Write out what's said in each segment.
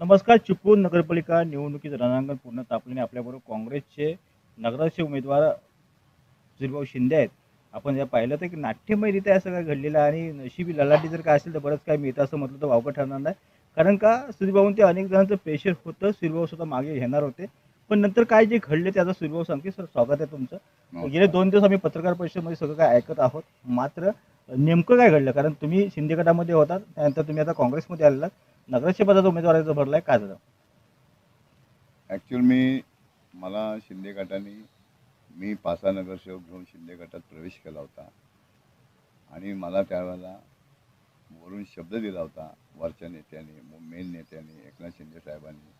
नमस्कार चिपळूण नगरपालिका निवडणुकीत रणांगण पूर्ण तापल्याने आपल्याबरोबर काँग्रेसचे नगराचे उमेदवार सुधीरभाऊ शिंदे आहेत. आपण जर पाहिलं तर की नाट्यमयरित्या असं काय घडलेलं आहे आणि नशिबी ललाटी जर काय असेल तर बरंच काय मिळतं असं म्हटलं तर वावगं ठरणार नाही. कारण का ते अनेक जणांचं प्रेशर होतं सुधीरभाऊ सुद्धा मागे घेणार होते. पण नंतर काय जे घडले त्याचं सुधीरभाऊ सांगते सर स्वागत आहे तुमचं. गेले दोन दिवस आम्ही पत्रकार परिषदेमध्ये सगळं काय ऐकत आहोत. मात्र नेमकं काय घडलं? कारण तुम्ही शिंदे गटामध्ये होतात त्यानंतर तुम्ही आता काँग्रेसमध्ये आलेलात. नगराध्यक्ष पदाचा उमेदवार अर्ज भरलाय काय झालं? ॲक्च्युअल मी मला शिंदे गटाने मी पासा नगरसेवक घेऊन शिंदे गटात प्रवेश केला होता. आणि मला त्यावेळेला वरून शब्द दिला होता वरच्या नेत्याने मेन नेत्याने एकनाथ शिंदे साहेबांनी.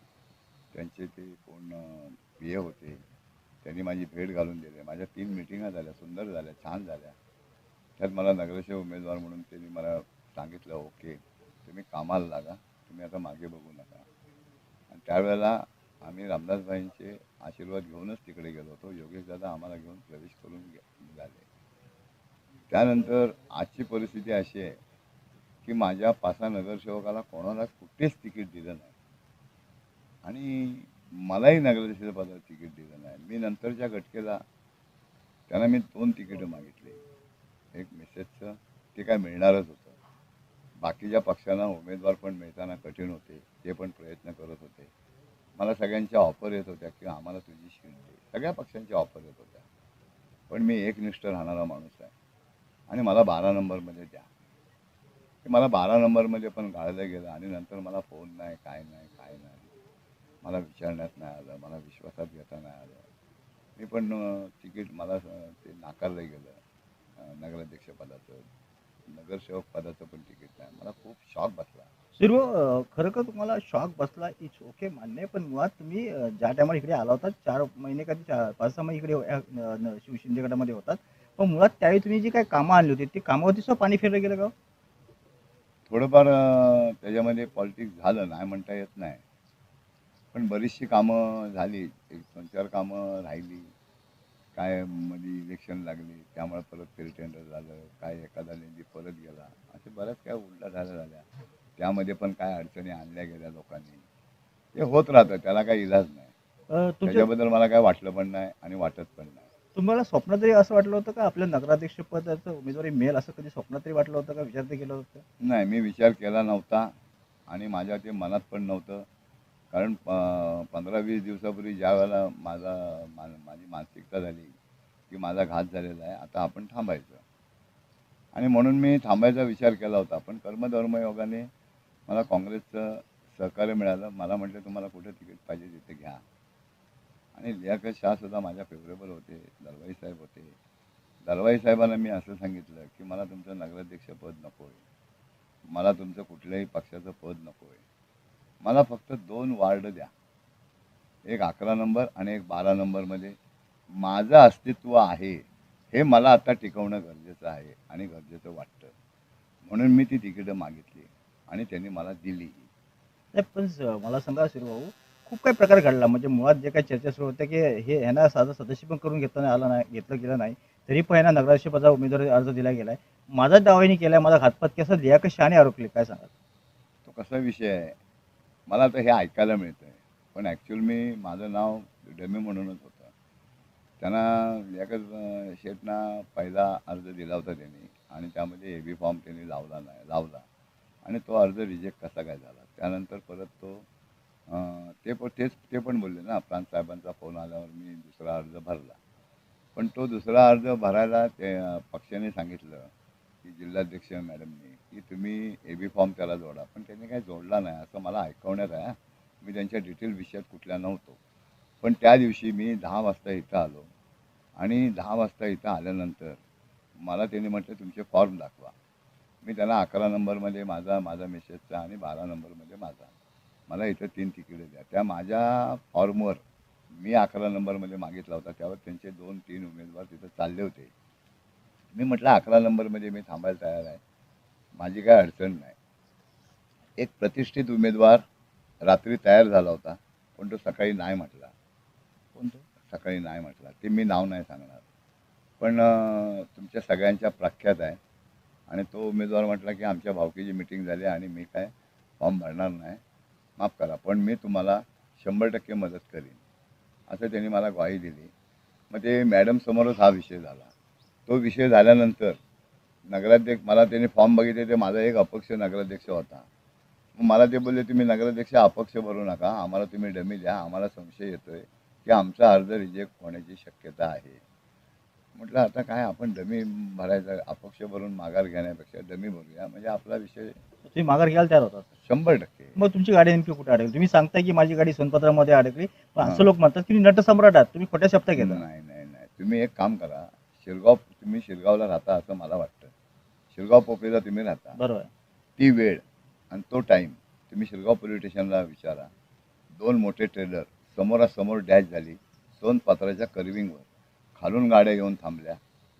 त्यांचे ते कोण पी ए होते त्यांनी माझी भेट घालून दिली. माझ्या तीन मिटिंगा झाल्या सुंदर झाल्या छान झाल्या. त्यात मला नगरसेवक उमेदवार म्हणून त्यांनी मला सांगितलं ओके तुम्ही कामाला लागा. तुम्ही आता मागे बघू नका. आणि त्यावेळेला आम्ही रामदासभाईंचे आशीर्वाद घेऊनच तिकडे गेलो होतो. योगेश दादा आम्हाला घेऊन प्रवेश करून झाले. त्यानंतर आजची परिस्थिती अशी आहे की माझ्या पासा नगरसेवकाला कोणालाच कुठेच तिकीट दिलं नाही. आणि मलाही नगराध्यक्ष तिकीट दिलं नाही. मी नंतरच्या घटकेला त्यांना मी दोन तिकीटं मागितले. एक मेसेजचं ते काय मिळणारच होतं. बाकीच्या पक्षांना उमेदवार पण मिळताना कठीण होते ते पण प्रयत्न करत होते. मला सगळ्यांच्या ऑफर येत होत्या की आम्हाला तुझी शिंदे सगळ्या पक्षांच्या ऑफर येत होत्या. पण मी एकनिष्ठ राहणारा माणूस आहे. आणि मला बारा नंबरमध्ये द्या. ते मला बारा नंबरमध्ये पण गाळलं गेलं आणि नंतर मला फोन नाही काय नाही काय नाही. मला विचारण्यात नाही आलं मला विश्वासात घेता नाही आलं. मी पण तिकीट मला ते नाकारलं गेलं नगराध्यक्षपदाचं. नगरसेवक पदाचं पण तिकीट नाही. मला खूप शॉक बसला. सुधीरभाऊ खरं का तुम्हाला शॉक बसला? इट्स ओके मान्य पण मुळात तुम्ही ज्या टायमाला इकडे आला होता चार महिने का चार पाच सहा महिने इकडे अं, न- न- शिव शिंदे गटामध्ये होतात. पण मुळात त्यावेळी तुम्ही जी काही कामं आणली होती ती कामावरती सुद्धा पाणी फिरलं गेलं का हो? थोडंफार त्याच्यामध्ये पॉलिटिक्स झालं नाही म्हणता येत नाही. पण बरीचशी कामं झाली. एक दोन चार कामं राहिली. काय मध्ये इलेक्शन लागली त्यामुळे परत फेल टेंडर झालं काय एखादा निधी परत गेला असे बऱ्याच काय उलटा झाल्या झाल्या. त्यामध्ये पण काय अडचणी आणल्या गेल्या लोकांनी. ते होत राहतं त्याला काही इलाज नाही. त्याच्याबद्दल मला काय वाटलं पण नाही आणि वाटत पण नाही. तुम्हाला स्वप्नात तरी असं वाटलं होतं का? आपल्या नगराध्यक्ष पदाचं उमेदवारी मिळेल असं कधी स्वप्नात तरी वाटलं होतं का? विचार तरी केलं होतं. नाही मी विचार केला नव्हता आणि माझ्या ते मनात पण नव्हतं. कारण प- पंधरा वीस दिवसापूर्वी ज्या वेळेला माझा मा माझी मानसिकता झाली की माझा घात झालेला आहे आता आपण थांबायचं. आणि म्हणून मी थांबायचा विचार केला होता पण कर्मधर्मयोगाने मला काँग्रेसचं सहकार्य मिळालं. मला म्हटलं तुम्हाला कुठं तिकीट पाहिजे तिथे घ्या. आणि लियाकत शाहसुद्धा माझ्या फेवरेबल होते दलवाई साहेब होते. दलवाई साहेबांना मी असं सांगितलं की मला तुमचं नगराध्यक्षपद नको आहे मला तुमचं कुठल्याही पक्षाचं पद नको आहे मला फक्त दोन वार्ड द्या. एक अकरा नंबर आणि एक बारा नंबरमध्ये. माझं अस्तित्व आहे हे मला आता टिकवणं गरजेचं आहे आणि गरजेचं वाटतं. म्हणून मी ती तिकीटं मागितली आणि त्यांनी मला दिली. पण मला सांगा भाऊ खूप काही प्रकार घडला. म्हणजे मुळात जे काही चर्चा सुरू होत्या की हे ह्यांना साधं सदस्य पण करून घेता नाही आलं नाही घेतलं गेलं नाही. तरी पण ह्यांना नगराध्यक्ष पदाचा उमेदवारी अर्ज दिला गेलाय. माझा दावानी केलाय माझा घातपात केसा दिया का शहाणे आरोपले काय सांगा तो कसा विषय आहे? मला तर हे ऐकायला मिळतं आहे पण ॲक्च्युअल मी माझं नाव डमी म्हणूनच होतं. त्यांना एकाच शेटना पहिला अर्ज दिला होता त्यांनी. आणि त्यामध्ये ए बी फॉर्म त्यांनी लावला नाही लावला. आणि तो अर्ज रिजेक्ट कसा काय झाला? त्यानंतर परत तो ते पण तेच ते पण बोलले ना प्रांत साहेबांचा फोन आल्यावर मी दुसरा अर्ज भरला. पण तो दुसरा अर्ज भरायला ते पक्षाने सांगितलं की जिल्हाध्यक्ष मॅडमनी की तुम्ही ए बी फॉर्म त्याला जोडा. पण त्यांनी काही जोडला नाही असं मला ऐकवण्यात आहे मी त्यांच्या डिटेल विषयात कुठल्या नव्हतो. पण त्या दिवशी मी दहा वाजता इथं आलो. आणि दहा वाजता इथं आल्यानंतर मला त्यांनी म्हटलं तुमचे फॉर्म दाखवा. मी त्याला अकरा नंबरमध्ये माझा माझा मेसेजचा आणि बारा नंबरमध्ये माझा. मला इथं तीन तिकिटे द्या. त्या माझ्या फॉर्मवर मी अकरा नंबरमध्ये मागितला होता. त्यावर त्यांचे दोन तीन उमेदवार तिथं चालले होते. मी म्हटलं अकरा नंबरमध्ये मी थांबायला तयार आहे. माझी काय अडचण नाही. एक प्रतिष्ठित उमेदवार रात्री तयार झाला होता पण तो सकाळी नाही म्हटला. कोणतं? सकाळी नाही म्हटला. ते मी नाव नाही सांगणार. पण तुमच्या सगळ्यांच्या प्रख्यात आहे. आणि तो उमेदवार म्हटला की आमच्या भावकीची मिटिंग झाली आणि मी काय फॉर्म भरणार नाही माफ करा पण मी तुम्हाला शंभर टक्के मदत करीन. असं त्यांनी मला ग्वाही दिली. मग ते मॅडम समोरच हा विषय झाला. तो विषय झाल्यानंतर नगराध्यक्ष मला त्यांनी फॉर्म बघितले ते माझा एक अपक्ष नगराध्यक्ष होता. मग मला ते बोलले तुम्ही नगराध्यक्ष अपक्ष भरू नका आम्हाला तुम्ही डमी द्या आम्हाला संशय येतोय की आमचा अर्ज रिजेक्ट होण्याची शक्यता आहे. म्हटलं आता काय आपण डमी भरायचा अपक्ष भरून माघार घेण्यापेक्षा डमी भरूया म्हणजे आपला विषय तुम्ही माघार घ्यायला तयार होतात शंभर टक्के. मग तुमची गाडी नेमकी कुठे अडकली? तुम्ही सांगताय की माझी गाडी सोनपत्रामध्ये अडकली पण असं. लोक म्हणतात की तुम्ही नटसम्राट आहात तुम्ही खोट्या शब्द घेता. नाही नाही नाही. तुम्ही एक काम करा शिरगाव तुम्ही शिरगावला राहता असं मला वाटतं. शिरगाव पोपरीला तुम्ही राहता. बरोबर. ती वेळ आणि तो टाईम तुम्ही शिरगाव पोलीस स्टेशनला विचारा. दोन मोठे ट्रेलर समोरासमोर डॅश झाली. सोनपात्राच्या कर्विंगवर खालून गाड्या येऊन थांबल्या.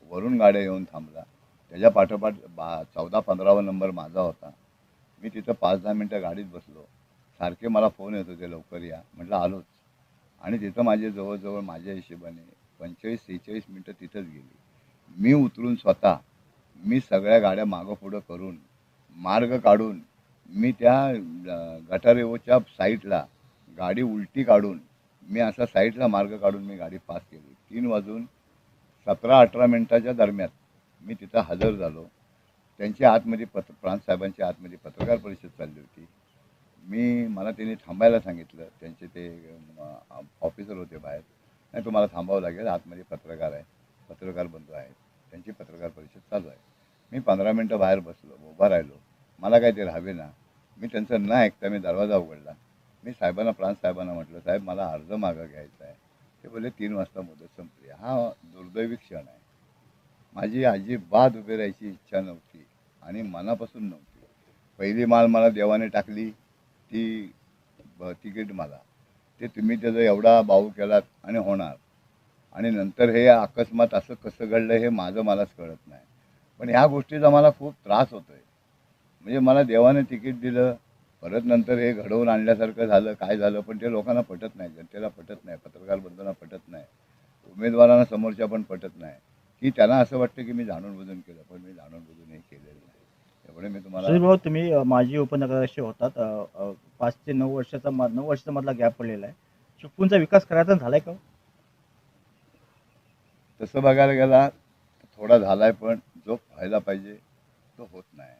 वरून गाड्या येऊन थांबल्या. त्याच्या पाठोपाठ बा चौदा पंधरावा नंबर माझा होता. मी तिथं पाच दहा मिनटं गाडीत बसलो. सारखे मला फोन येत होते लवकर या. म्हटलं आलोच. आणि तिथं माझे जवळजवळ माझ्या हिशोबाने पंचेचाळीस सेहेचाळीस मिनटं तिथंच गेली. मी उतरून स्वतः मी सगळ्या गाड्या मागं पुढं करून मार्ग काढून मी त्या गटारेवच्या साईडला गाडी उलटी काढून मी असा साईडला मार्ग काढून मी गाडी पास केली. तीन वाजून सतरा अठरा मिनटाच्या दरम्यान मी तिथं हजर झालो. त्यांच्या आतमध्ये पत्र प्रांतसाहेबांच्या आतमध्ये पत्रकार परिषद चालली होती. मी मला त्यांनी थांबायला सांगितलं. त्यांचे ते ऑफिसर होते बाहेर. नाही तुम्हाला थांबावं लागेल. आतमध्ये पत्रकार आहे. पत्रकार बंधू आहेत. त्यांची पत्रकार परिषद चालू आहे. मी पंधरा मिनटं बाहेर बसलो उभा राहिलो. मला काय ते राहावे ना. मी त्यांचं न ऐकता मी दरवाजा उघडला. मी साहेबांना प्रांत साहेबांना म्हटलं साहेब मला अर्ज मागं घ्यायचा आहे. ते बोलले तीन वाजता मुदत संपली. हा दुर्दैवी क्षण आहे. माझी आजी बाद उभे राहायची इच्छा नव्हती आणि मनापासून नव्हती. पहिली माल मला देवाने टाकली ती ब तिकीट मला. ते तुम्ही त्याचा एवढा बाऊ केलात आणि होणार. आणि नंतर हे अकस्मात असं कसं घडलं हे माझं मलाच कळत नाही. पण ह्या गोष्टीचा मला खूप त्रास होतो आहे म्हणजे मला देवाने तिकीट दिलं परत नंतर हे घडवून आणल्यासारखं झालं काय झालं पण ते लोकांना पटत नाही जनतेला पटत नाही पत्रकार बंधूंना पटत नाही उमेदवारांना समोरच्या पण पटत नाही. की त्यांना असं वाटतं की मी जाणून बुजून केलं पण मी जाणून बुजून हे केलेलं नाही. एवढे मी तुम्हाला भाऊ तुम्ही माजी उपनगराध्यक्ष होतात पाच ते नऊ वर्षाचा नऊ वर्षाचा मधला गॅप पडलेला आहे. चिपळूणचा विकास करायचा झालाय का हो? तसं बघायला गेला थोडा झालाय पण जो व्हायला पाहिजे तो होत नाही.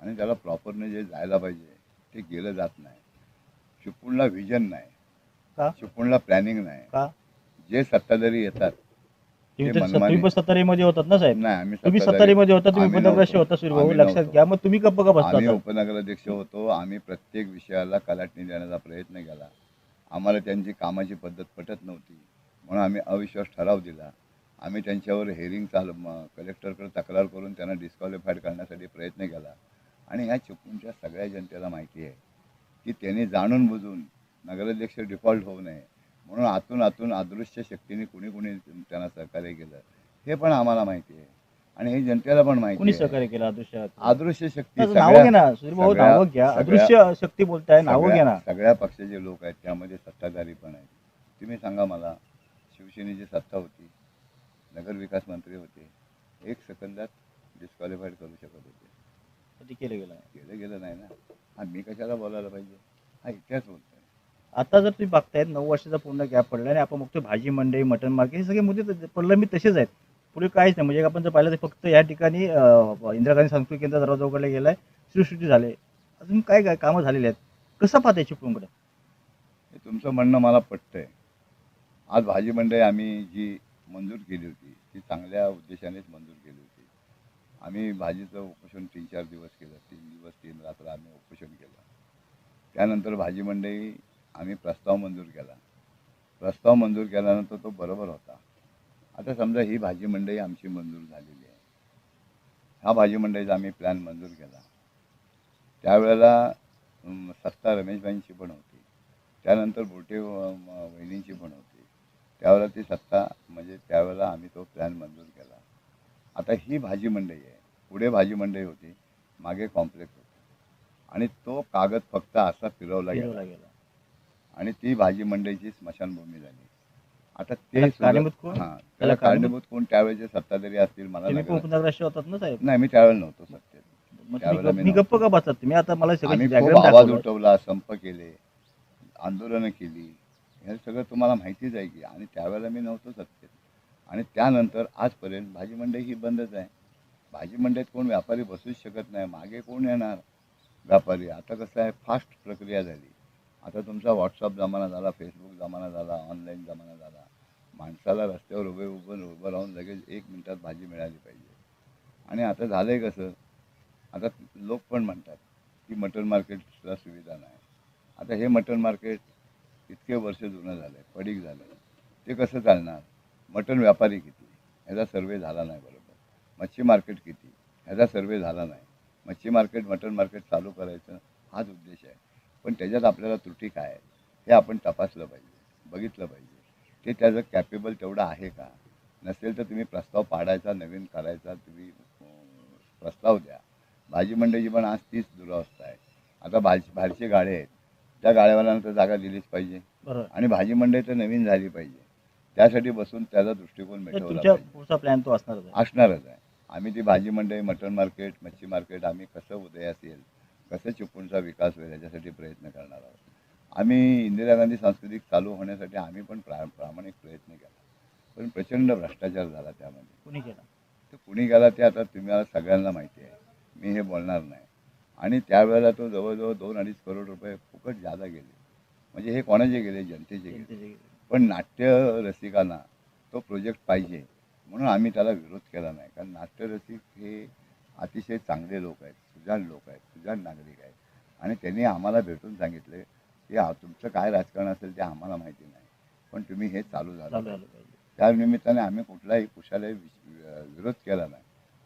आणि त्याला प्रॉपरने जे जायला पाहिजे ते गेलं जात नाही. चिपळूणला व्हिजन नाही. का? चिपळूणला प्लॅनिंग नाही. जे सत्ताधारी येतात सत्तारीमध्ये होतात ना साहेब? नाही आम्ही तुम्ही सत्तारीमध्ये होता तुम्ही उपनगराध्यक्ष. होता सुधीर भाऊ आम्ही लक्षात. घ्या. मग तुम्ही गप्प बसता आम्ही? उपनगराध्यक्ष होतो आम्ही प्रत्येक विषयाला कलाटणी देण्याचा प्रयत्न केला. आम्हाला त्यांची कामाची पद्धत पटत नव्हती. म्हणून आम्ही अविश्वास ठराव दिला. आम्ही त्यांच्यावर हेअरिंग चालू म- कलेक्टरकडे तक्रार करून त्यांना डिस्क्वालिफाईड करण्यासाठी प्रयत्न केला. आणि ह्या चिपळूणच्या सगळ्या जनतेला माहिती आहे की त्यांनी जाणून बुजून नगराध्यक्ष डिफॉल्ट होऊ नये म्हणून आतून आतून अदृश्य शक्तीने कुणी कुणी त्यांना सहकार्य केलं. हे पण आम्हाला माहिती आहे. आणि हे जनतेला पण माहिती सहकार्य केलं अदृश्य अदृश्य शक्ती अदृश्य शक्ती बोलताय नावं घ्या ना. सगळ्या सगळ्या पक्षाचे लोक आहेत त्यामध्ये सत्ताधारी पण आहेत. तुम्ही सांगा मला शिवसेनेची सत्ता होती. नगरविकास मंत्री होते. एक सेकंदात डिस्क्वालिफाईड करू शकत होते. कधी केलं गेलं आहे. केलं गेलं नाही ना. हा मी कशाला बोलायला पाहिजे? हा इतिहास बोलतोय. आता जर तुम्ही बघतायत नऊ वर्षाचा पूर्ण गॅप पडला आणि आपण बघतो भाजी मंडई मटन मार्केट हे सगळे मुद्दे तर प्रलंबित तसेच आहेत. पुढे काहीच नाही. म्हणजे आपण जर पाहिलं तर फक्त या ठिकाणी इंदिरा गांधी सांस्कृतिक केंद्र दरवाजा उघडला गेलाय सुशुटी झाले. अजून काय काय कामं झालेली आहेत? कसं पाहताय चिपळूणकडे हे तुमचं म्हणणं मला पटतंय. आज भाजी मंडई आम्ही जी मंजूर केली होती. ती चांगल्या उद्देशानेच मंजूर केली होती. आम्ही भाजीचं उपोषण तीन चार दिवस केलं. तीन दिवस तीन रात्र आम्ही उपोषण केलं. त्यानंतर भाजी मंडई आम्ही प्रस्ताव मंजूर केला. प्रस्ताव मंजूर केल्यानंतर तो बरोबर होता. आता समजा ही भाजी मंडई आमची मंजूर झालेली आहे. ह्या भाजी मंडईचा आम्ही प्लॅन मंजूर केला. त्यावेळेला सत्ता रमेशबाईंची पण होती. त्यानंतर बोटे वहिनींची पण होती. त्यावेळेला ती सत्ता म्हणजे त्यावेळेला आम्ही तो प्लॅन मंजूर केला. आता ही भाजी मंडई आहे. पुढे भाजी मंडई होती. मागे कॉम्प्लेक्स होतं. आणि तो कागद फक्त असा फिरवला गेला. आणि ती भाजी मंडईची स्मशानभूमी झाली. आता ते त्याला कारणीभूत कोण? त्यावेळेचे सत्ताधारी असतील मला नाही कळत. उपनगराध्यक्ष होतात ना साहेब? नाही मी त्यावेळेला नव्हतो सत्तेत. त्यावेळेला मी गप्प- का बसतात तुम्ही? आता मला आवाज. उठवला संप केले आंदोलनं केली. हे सगळं तुम्हाला माहितीच आहे की आणि त्यावेळेला मी नव्हतो सत्तेत आणि त्यानंतर आजपर्यंत भाजी मंडई ही बंदच आहे. भाजी मंडईत कोण व्यापारी बसूच शकत नाही. मागे कोण येणार व्यापारी? आता कसं आहे? फास्ट प्रक्रिया झाली. आता तुमचा व्हॉट्सअप जमाना झाला फेसबुक जमाना झाला ऑनलाईन जमाना झाला. माणसाला रस्त्यावर उभे उभं उभं राहून लगेच एक मिनिटात भाजी मिळाली पाहिजे. आणि आता झालं आहे कसं? आता लोक पण म्हणतात की मटन मार्केटला सुविधा नाही. आता हे मटन मार्केट इतके वर्ष जुनं झालं आहे पडीक झालं. आहे ते कसं चालणार? मटण व्यापारी किती? ह्याचा सर्वे झाला नाही बरोबर. मच्छी मार्केट किती? ह्याचा सर्वे झाला नाही. मच्छी मार्केट मटण मार्केट चालू करायचं हाच उद्देश आहे. पण त्याच्यात आपल्याला त्रुटी काय आहे? हे आपण तपासलं पाहिजे बघितलं पाहिजे. ते त्याचं कॅपेबल तेवढं आहे का? नसेल तर तुम्ही प्रस्ताव पाडायचा नवीन करायचा तुम्ही प्रस्ताव द्या. भाजी मंडईची पण आज तीच दुरावस्था आहे. आता भाज बाहेरचे गाडे आहेत. त्या गाड्यावाल्यांना तर जागा दिलीच पाहिजे. आणि भाजी मंडई तर नवीन झाली पाहिजे. त्यासाठी बसून त्याचा दृष्टिकोन पुढचा प्लॅन तो असणारच आहे. असणारच आहे. आम्ही ती भाजी मंडई मटण मार्केट मच्छी मार्केट आम्ही कसं उदयास येईल कसं चिपळूणचा विकास होईल याच्यासाठी प्रयत्न करणार आहोत. आम्ही इंदिरा गांधी सांस्कृतिक चालू होण्यासाठी आम्ही पण प्रा प्रामाणिक प्रयत्न केला. पण प्रचंड भ्रष्टाचार झाला त्यामध्ये. कुणी केला? तर कुणी गेला ते आता तुम्हाला सगळ्यांना माहिती आहे. मी हे बोलणार नाही. आणि त्यावेळेला तो जवळजवळ दोन अडीच करोड रुपये फुकट जादा गेले. म्हणजे हे कोणाचे गेले? जनतेचे गेले. पण नाट्य रसिकांना तो प्रोजेक्ट पाहिजे म्हणून आम्ही त्याला विरोध केला नाही. कारण नाट्यरसिक हे अतिशय चांगले लोक आहेत सुजाण लोक आहेत सुजाण नागरिक आहेत. आणि त्यांनी आम्हाला भेटून सांगितले की तुमचं काय राजकारण असेल ते आम्हाला माहिती नाही. पण तुम्ही हे चालू झालं त्या निमित्ताने आम्ही कुठलाही कुशालाही विरोध केला नाही.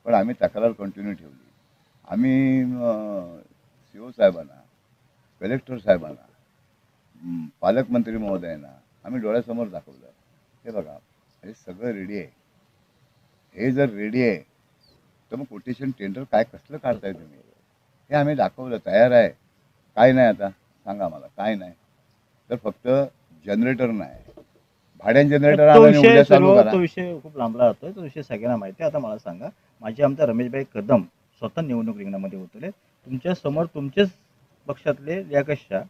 पण आम्ही तक्रार कंटिन्यू ठेवली. आम्ही सी ओ साहेबांना कलेक्टर साहेबांना पालकमंत्री महोदयांना आम्ही डोळ्यासमोर दाखवलं. हे बघा हे सगळं रेडी आहे. हे जर रेडी आहे तर मग कोटेशन टेंडर काय कसलं काढताय तुम्ही? हे आम्ही दाखवलं तयार आहे. काय नाही आता? सांगा मला काय नाही? तर फक्त जनरेटर नाही. भाड्यान जनरेटर तो विषय सर्व तो विषय खूप लांबला जातोय तो विषय सगळ्यांना माहिती आहे. आता मला सांगा माझे आमदार रमेशभाई कदम स्वतः निवडणूक रिंगणामध्ये होतले तुमच्यासमोर तुमचेच पक्षातले याकशा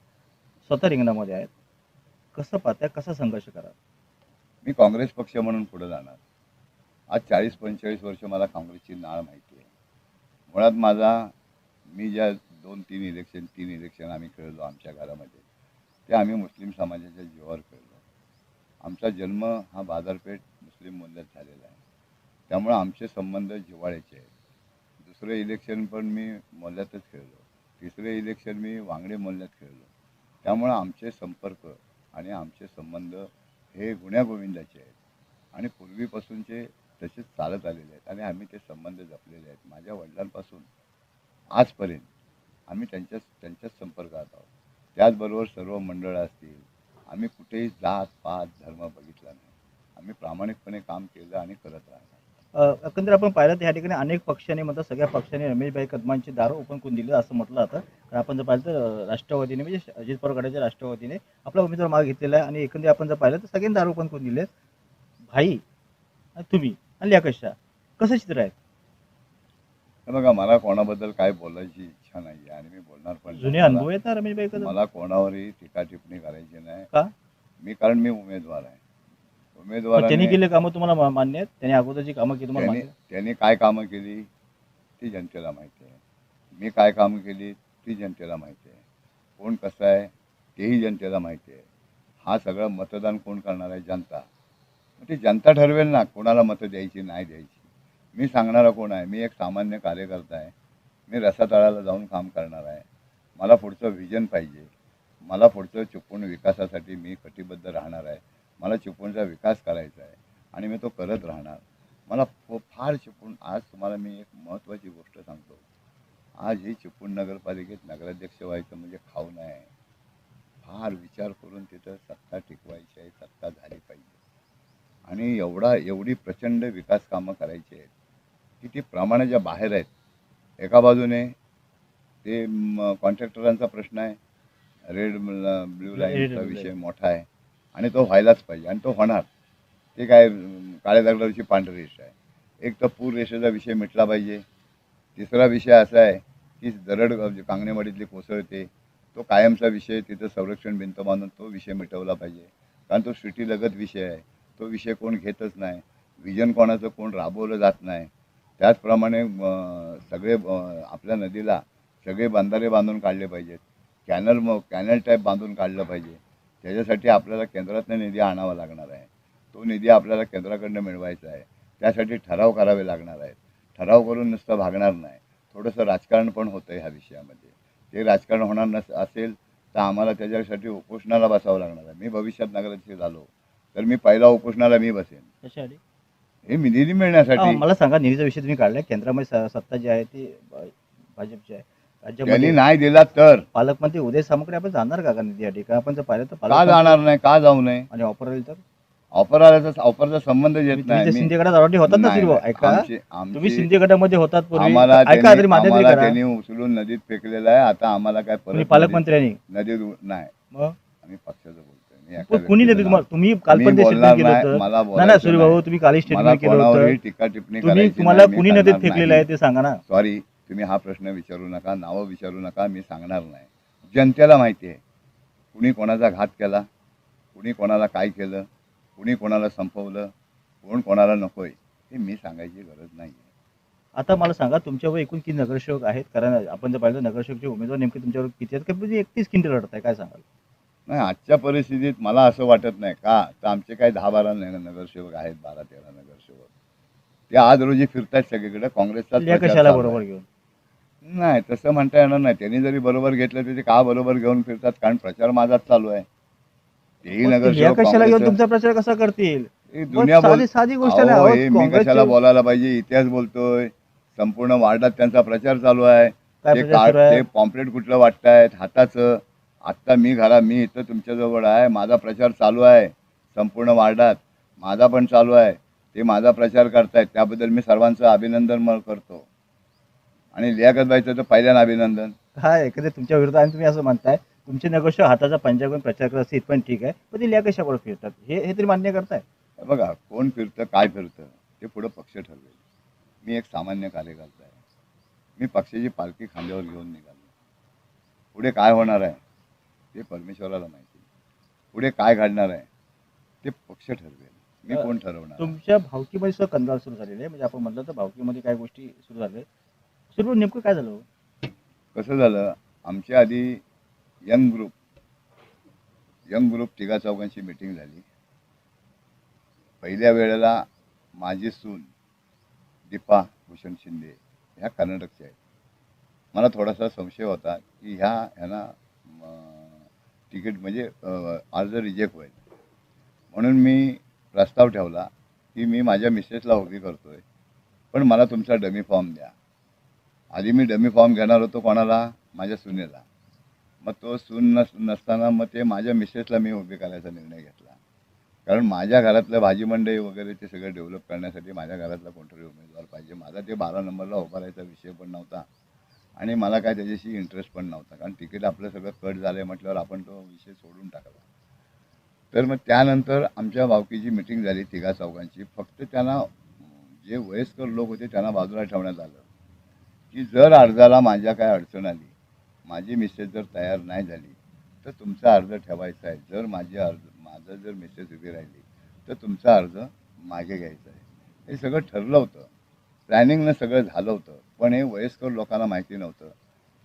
स्वतः रिंगणामध्ये आहेत. कसं पाहताय? कसा संघर्ष करा मी काँग्रेस पक्ष म्हणून पुढे जाणार. आज चाळीस पंचेचाळीस वर्ष मला काँग्रेसची नाळ माहिती आहे. मुळात माझा मी ज्या दोन तीन इलेक्शन तीन इलेक्शन आम्ही खेळलो आमच्या घरामध्ये ते आम्ही मुस्लिम समाजाच्या जीवावर खेळलो. आमचा जन्म हा बाजारपेठ मुस्लिम मूल्यात झालेला आहे. त्यामुळं आमचे संबंध जिव्हाळ्याचे आहेत. दुसरं इलेक्शन पण मी मल्ल्यातच खेळलो. तिसरे इलेक्शन मी वांगडे मल्ल्यात खेळलो. त्यामुळं आमचे संपर्क आणि आमचे संबंध हे गुण्यागोविंदाचे आहेत. आणि पूर्वीपासूनचे तसेच चालत आलेले आहेत. आणि आम्ही ते संबंध जपलेले आहेत. माझ्या वडिलांपासून आजपर्यंत आम्ही त्यांच्याच त्यांच्याच संपर्कात आहोत. त्याचबरोबर सर्व मंडळं असतील. आम्ही कुठेही जात पात धर्म बघितला नाही. आम्ही प्रामाणिकपणे काम केलं आणि करत राहणार एकंदर आपण पाहिलं तर या ठिकाणी अनेक पक्षांनी म्हणतात सगळ्या पक्षांनी रमेशभाई कदमांची दारं ओपन करून दिली असं म्हटलं जातं. कारण आपण जर पाहिलं तर राष्ट्रवादीने म्हणजे अजित पवार गटाच्या राष्ट्रवादीने आपला उमेदवार मागे घेतलेला आहे. आणि एकंदरीत आपण जर पाहिलं तर सगळ्यांनी दारं ओपन करून दिले भाई आणि तुम्ही आणि लियाकशा कसं चित्र आहे? बघा मला कोणाबद्दल काय बोलायची इच्छा नाही आहे आणि मी बोलणार पण. जुने अनुभव ना रमेशभाई कदम? मला कोणावरही टीका टिप्पणी करायची नाही. का? मी कारण मी उमेदवार आहे. मग त्यांनी केले कामं तुम्हाला मान्य आहेत? त्यांनी अगोदरची कामं केली तुम्हाला त्यांनी मान्य आहेत? त्यांनी काय कामं केली ती जनतेला माहिती आहे. मी काय कामं केली ती जनतेला माहिती आहे. कोण कसं आहे तेही जनतेला माहिती आहे. हा सगळं मतदान कोण करणार आहे? जनता. मग ती जनता ठरवेल ना कोणाला मतं द्यायची नाही द्यायची. मी सांगणारा कोण आहे? मी एक सामान्य कार्यकर्ता आहे. मी रसातळाला जाऊन काम करणार आहे. मला पुढचं व्हिजन पाहिजे. मला पुढचं चिपळूण विकासासाठी मी कटिबद्ध राहणार आहे. मला चिपळूणचा विकास करायचा आहे आणि मी तो करत राहणार. मला फ- फार चिपळूण आज तुम्हाला मी एक महत्त्वाची गोष्ट सांगतो. आज ही चिपळूण नगरपालिकेत नगराध्यक्ष व्हायचं म्हणजे खाऊ आहे फार विचार करून तिथं सत्ता टिकवायची आहे सत्ता झाली पाहिजे. आणि एवढा एवढी प्रचंड विकास कामं करायची आहेत. की ती प्रमाणाच्या बाहेर आहेत एका बाजूने ते कॉन्ट्रॅक्टरांचा प्रश्न आहे. रेड ब्ल्यू लाईनचा विषय मोठा आहे. आणि तो व्हायलाच पाहिजे आणि तो होणार. ते काय काळ्या दगडावरची पांढरी रेषा आहे. एक तर पूर रेषेचा विषय मिटला पाहिजे. तिसरा विषय असा आहे की दरड म्हणजे कांगणेवाडीतली कोसळते तो कायमचा विषय तिथं संरक्षण भिंत बांधून तो विषय मिटवला पाहिजे. कारण तो सिटीलगत विषय आहे. तो विषय कोण घेतच नाही. विजन कोणाचं कोण राबवलं जात नाही. त्याचप्रमाणे सगळे आपल्या नदीला सगळे बंधारे बांधून काढले पाहिजेत. कॅनल मग कॅनल टाईप बांधून काढलं पाहिजे. त्याच्यासाठी आपल्याला केंद्रातनं निधी आणावा लागणार आहे. तो निधी आपल्याला केंद्राकडनं मिळवायचा आहे. त्यासाठी ठराव करावे लागणार आहेत. ठराव करून नुसतं भागणार नाही. थोडंसं राजकारण पण होतं ह्या विषयामध्ये. ते राजकारण होणार नस असेल तर आम्हाला त्याच्यासाठी उपोषणाला बसावं लागणार आहे. मी भविष्यात नगराध्यक्ष झालो तर मी पहिला उपोषणाला मी बसेन. हे मी निधी मिळण्यासाठी. मला सांगा निधीचा विषय तुम्ही काढलाय. केंद्रामध्ये सत्ता जी आहे ती भाजपची आहे. त्यांनी राज्यामध्ये नाही दिला तर. पालकमंत्री उदय सामंत आपण जाणार का का निधीसाठी का आपण जर पाहिलं तर का पालकमंत्री जाणार नाही? का जाऊ नये? आणि ऑफर आली तर? ऑफर आल्याचा ऑफरचा संबंध येत तुम्ही नाही. शिंदे गटात ऑलरेडी होतात ना नाही, सुरू नाही. ऐका. आमची- तुम्ही शिंदे गटामध्ये होतात पूर्वी. आम्हाला ऐका त्यांनी- तरी मान्य आम्हाला करा. त्यांनी उचलून नदीत फेकलेलं आहे. आता आम्हाला काय तुम्ही परत पालकमंत्र्यांनी नदीत- नदीत उ- नाही. मग? आम्ही पक्षाचं बोलतोय. मी एका पण कुणी व्यक्तीचं नाही तुम्हाला तुम्ही मी कालपर्यंत बोलणार स्टेटमेंट केलं नाही, होतं. मला नाही नाही बोलायचं सुरू भाऊ. तुम्ही काल स्टेटमेंट केलं कोणावरही होतं टीका टिप्पणी तुम्ही तुम्हाला कुणी नदीत फेकलेलं. आहे ते सांगा ना. सॉरी तुम्ही हा प्रश्न विचारू नका नावं विचारू नका मी सांगणार नाही. जनतेला माहिती आहे. कुणी कोणाचा घात केला कुणी कोणाला काय केलं कुणी कोणाला संपवलं कोण कोणाला नकोय हे मी सांगायची गरज नाही आता मला सांगा तुमच्यावर एकूण किती नगरसेवक आहेत? कारण आपण जर पाहिलं नगरसेवकचे उमेदवार नेमके तुमच्यावर किती आहेत? का एकतीस किंटी लढत आहे काय सांगाल? नाही आजच्या परिस्थितीत मला असं वाटत नाही. का? तर आमचे काही दहा बारा नगरसेवक आहेत बारा तेरा नगरसेवक. ते आज रोजी फिरतायत सगळीकडे काँग्रेसचा कशाला बरोबर घेऊन? नाही तसं म्हणता येणार नाही. त्यांनी जरी बरोबर घेतलं तरी ते का बरोबर घेऊन फिरतात? कारण प्रचार माझाच चालू आहे. तेही नगरसेवक कशाला घेऊन काँग्रेसचं- तुमचा प्रचार कसा करतील? हे मग दुनिया बोल साधी साधी गोष्ट नाही अहो, मी काँग्रेसचे- कशाला बोलायला पाहिजे? इतिहास बोलतोय. संपूर्ण वार्डात त्यांचा प्रचार चालू आहे. काय ते प्रचार कार्ड सुरू आहे? ते पॉम्पलेट कुठलं वाटतायत? हाताचं. आत्ता मी घरा मी इथं तुमच्याजवळ आहे. माझा प्रचार चालू आहे. संपूर्ण वार्डात. माझा पण चालू आहे. ते माझा प्रचार करतायत. त्याबद्दल मी सर्वांचं अभिनंदन म- करतो. आणि लियाकतबाईचं तर पहिल्यानं अभिनंदन. काय एखादे तुमच्या विरोधात आणि तुम्ही असं म्हणताय तुमचे नगरसेवक हाताचा पंजा करून प्रचार करत असतील पण ठीक आहे. पण ते लिया कशावर फिरतात? हे हे तरी मान्य करताय. हे बघा कोण फिरतं काय फिरतं ते पुढं पक्ष ठरवेल. मी एक सामान्य कार्यकर्ता आहे. मी पक्षाची पालखी खांद्यावर घेऊन निघालो. पुढे काय होणार आहे ते परमेश्वराला माहिती पुढे काय घडणार आहे ते पक्ष ठरवेल. मी कोण ठरवणार तुमच्या भावकीमध्ये सुद्धा कंगाल सुरू झालेले आहे. म्हणजे आपण म्हटलं तर भावकीमध्ये काय गोष्टी सुरू झाल्या सुरू नेमकं काय झालं? कसं झालं? आमच्या आधी यंग ग्रुप यंग ग्रुप तिघा चौघांची मिटिंग झाली. पहिल्या वेळेला माझी सून दीपा भूषण शिंदे ह्या कर्नाटकच्या आहेत. मला थोडासा संशय होता की ह्या ह्यांना तिकीट म्हणजे अर्ज रिजेक्ट होईल म्हणून मी प्रस्ताव ठेवला की मी माझ्या मिसेसला ओळखी करतो आहे पण मला तुमचा डमी फॉर्म द्या. आधी मी डमी फॉर्म घेणार होतो कोणाला? माझ्या सुनेला. मग तो सून नस नसताना मग ते माझ्या मिसेसला मी उभी करायचा निर्णय घेतला. कारण माझ्या घरातलं भाजी मंडई वगैरे ते सगळं डेव्हलप करण्यासाठी माझ्या घरातला कोणतरी उमेदवार पाहिजे. माझा ते बारा नंबरला उभारायचा विषय पण नव्हता. आणि मला काय त्याच्याशी इंटरेस्ट पण नव्हता. कारण तिकीट आपलं सगळं कट झालं आहे म्हटल्यावर आपण तो विषय सोडून टाकला. तर मग त्यानंतर आमच्या भावकीची मिटिंग झाली तिघा चौघांची. फक्त त्यांना जे वयस्कर लोक होते त्यांना बाजूला ठेवण्यात आलं. की जर अर्जाला माझ्या काय अडचण आली माझी मिसेस जर तयार नाही झाली तर तुमचा अर्ज ठेवायचा आहे. जर माझी अर्ज माझं जर मिसेस उभी राहिली तर तुमचा अर्ज मागे घ्यायचा आहे. हे सगळं ठरलं होतं. प्लॅनिंगनं सगळं झालं होतं. पण हे वयस्कर लोकांना माहिती नव्हतं.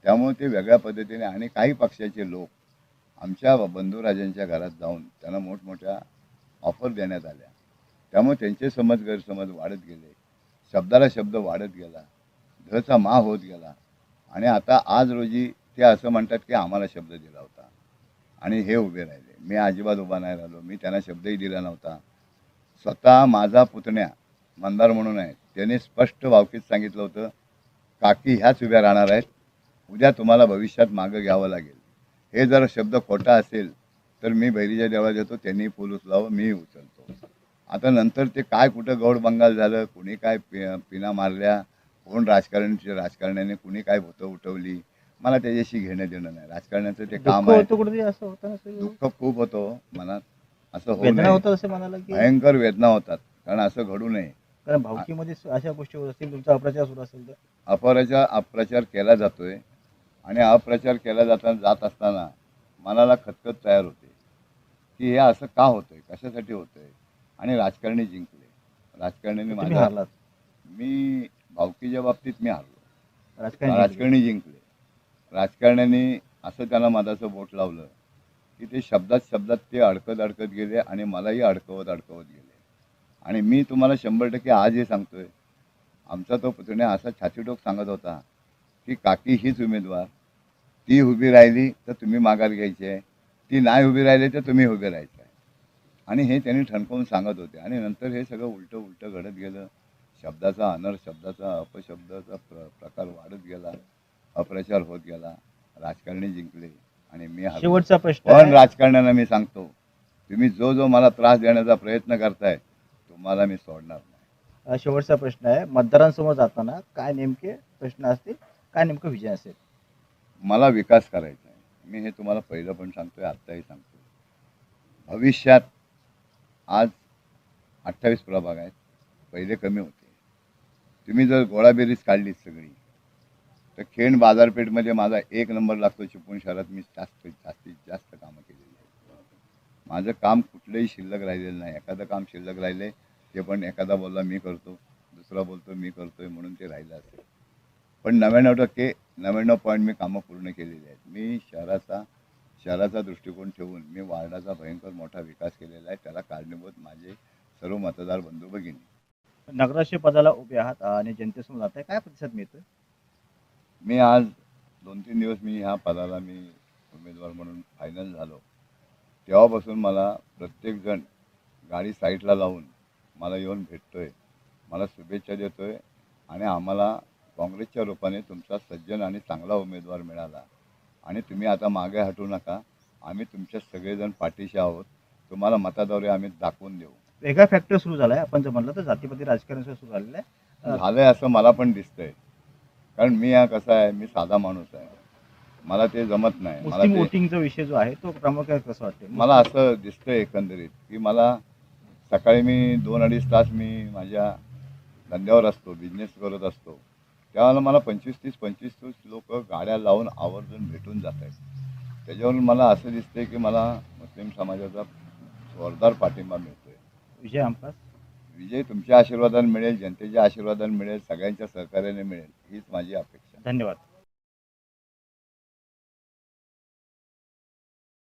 त्यामुळे ते वेगळ्या पद्धतीने आणि काही पक्षाचे लोक आमच्या बंधुराजांच्या घरात जाऊन त्यांना मोठमोठ्या ऑफर देण्यात आल्या. त्यामुळे त्यांचे समज गैरसमज वाढत गेले. शब्दाला शब्द वाढत गेला. धचा मा होत गेला. आणि आता आज रोजी ते असं म्हणतात की आम्हाला शब्द दिला होता. आणि हे उभे राहिले. मी अजिबात उभा नाही राहिलो. मी त्यांना शब्दही दिला नव्हता. स्वतः माझा पुतण्या मंदार म्हणून आहे. त्याने स्पष्ट वावकीत सांगितलं होतं काकी ह्याच उभ्या राहणार आहेत. उद्या तुम्हाला भविष्यात मागं घ्यावं लागेल. हे जर शब्द खोटा असेल तर मी बहिरीच्या देवळात येतो. त्यांनी फुल उचलावं. मी उचलतो. आता नंतर ते काय कुठं गौड बंगाल झालं कुणी काय पि पिना मारल्या कोण राजकारणी राजकारण्याने कुणी काय भूतं उठवली? मला त्याच्याशी घेणं देणं नाही. राजकारण्याचं ते काम आहे. होतं असं होतं? दुःख खूप होतं. मनात असं होऊ वेदना नये. होतं असं म्हणाला की? भयंकर वेदना होतात. कारण असं घडू नये. कारण भावकीमध्ये अशा गोष्टी होत असतील तुमचा अप्रचार सुरू असेल तर. अपराचा अप्रचार केला जातोय. आणि अप्रचार केला जाता जात असताना मनाला खतखत तयार होते. की हे असं का होतंय? कशासाठी होतंय? आणि राजकारणी जिंकले. राजकारण्यांनी तुम्ही हारलात. मी भावकीच्या बाबतीत मी हारलो. राजकारणी राजकारणी जिंकले. राजकारण्यांनी असं त्यांना मधाचं बोट लावलं की ते शब्दात शब्दात ते अडकत अडकत गेले आणि मलाही अडकवत अडकवत गेले. आणि मी तुम्हाला शंभर टक्के आजही सांगतोय आमचा तो पुतण्या असा छातीटोक सांगत होता की काकी हीच उमेदवार. ती उभी राहिली तर तुम्ही माघार घ्यायची. आहे ती नाही उभी राहिली तर तुम्ही उभे राहायचं. आहे आणि हे त्यांनी ठणकावून सांगत होते. आणि नंतर हे सगळं उलटं उलटं घडत गेलं. शब्दाचा अनर्थ शब्दाचा अपशब्दाचा प्र प्रकार वाढत गेला अप्रचार होत गेला राजकारणी जिंकले आणि मी. शेवटचा प्रश्न पण आहे. राजकारण्यांना मी सांगतो तुम्ही जो जो मला त्रास देण्याचा प्रयत्न करताय तुम्हाला मी सोडणार नाही. शेवटचा प्रश्न आहे. मतदारांसमोर जाताना काय नेमके प्रश्न असतील काय नेमकं विजय असेल? मला विकास करायचा आहे. मी हे तुम्हाला पहिलं पण सांगतोय आत्ताही सांगतो भविष्यात आज अठ्ठावीस प्रभाग आहेत. पहिले कमी होते. तुम्ही जर गोळाबेरीज काढलीत सगळी तर खेण बाजारपेठमध्ये माझा एक नंबर लागतो चिपळूण शहरात. मी जास्त जास्तीत जास्त कामं केलेली आहेत. माझं काम कुठलंही शिल्लक राहिलेलं नाही. एखादं काम शिल्लक राहिलं आहे ते पण एखादा बोलला मी करतो. दुसरा बोलतो मी करतोय म्हणून ते राहिलं असेल. पण नव्याण्णव टक्के नव्याण्णव पॉईंट मी कामं पूर्ण केलेली आहेत. मी शहराचा शहराचा दृष्टिकोन ठेवून मी वार्डाचा भयंकर मोठा विकास केलेला आहे. त्याला कारणीभूत माझे सर्व मतदार बंधू भगिनी. नगराध्यक्ष पदाला उभे आहात आणि जनतेसमोर जात आहे काय प्रतिसाद मिळतोय? मी आज दोन तीन दिवस मी ह्या पदाला मी उमेदवार म्हणून फायनल झालो. तेव्हापासून मला प्रत्येकजण गाडी साईडला लावून मला येऊन भेटतोय. मला शुभेच्छा देतोय आणि आम्हाला काँग्रेसच्या रूपाने तुमचा सज्जन आणि चांगला उमेदवार मिळाला. आणि तुम्ही आता मागे हटू नका. आम्ही तुमच्या सगळेजण पाठीशी आहोत. तुम्हाला मताद्वारे आम्ही दाखवून देऊ. वेगळा फॅक्टर सुरू झालाय. आपण जर म्हणलं तर जातीपाती राजकारण सुरू झालेलं आहे. अ, झालंय असं मला पण दिसतंय. कारण मी हा कसा आहे? मी साधा माणूस आहे. मला ते जमत नाही. मला वोटिंगचा विषय जो आहे तो प्रामुख्याने कसं वाटतं मला असं दिसतंय एकंदरीत की मला सकाळी मी दोन अडीच तास मी माझ्या धंद्यावर असतो बिझनेस करत असतो. त्यावेळेला मला पंचवीस तीस पंचवीस तीस लोक गाड्या लावून आवर्जून भेटून जात आहेत. त्याच्यावरून मला असं दिसतंय की मला मुस्लिम समाजाचा जोरदार पाठिंबा मिळतोय. विजय हमखास विजय तुमच्या आशीर्वादाने मिळेल जनतेच्या आशीर्वादाने मिळेल सगळ्यांच्या सहकार्याने मिळेल हीच माझी अपेक्षा. धन्यवाद.